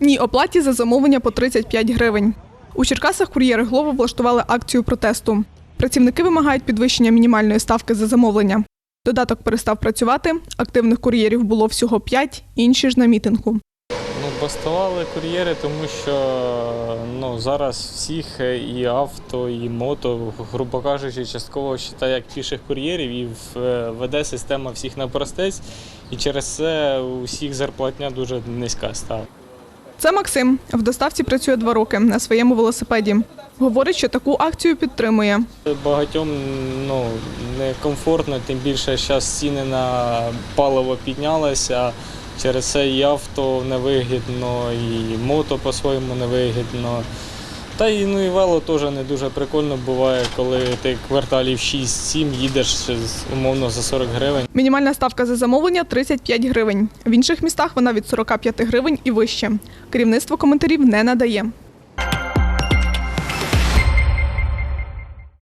Ні, оплаті за замовлення по 35 гривень. У Черкасах кур'єри Глово влаштували акцію протесту. Працівники вимагають підвищення мінімальної ставки за замовлення. Додаток перестав працювати, активних кур'єрів було всього 5, інші ж на мітингу. Ну, бастували кур'єри, тому що ну, зараз всіх е, і авто, і мото, грубо кажучи, частково вважає як піших кур'єрів і в- веде система всіх на простець. І через це у всіх зарплатня дуже низька стала. Це Максим. В доставці працює два роки на своєму велосипеді. Говорить, що таку акцію підтримує. Багатьом ну, некомфортно, тим більше зараз ціни на паливо піднялися. Через це і авто невигідно, і мото по-своєму невигідно. Та і, ну, і вело теж не дуже прикольно буває, коли ти кварталів 6-7 їдеш умовно за 40 гривень. Мінімальна ставка за замовлення 35 гривень. В інших містах вона від 45 гривень і вище. Керівництво коментарів не надає.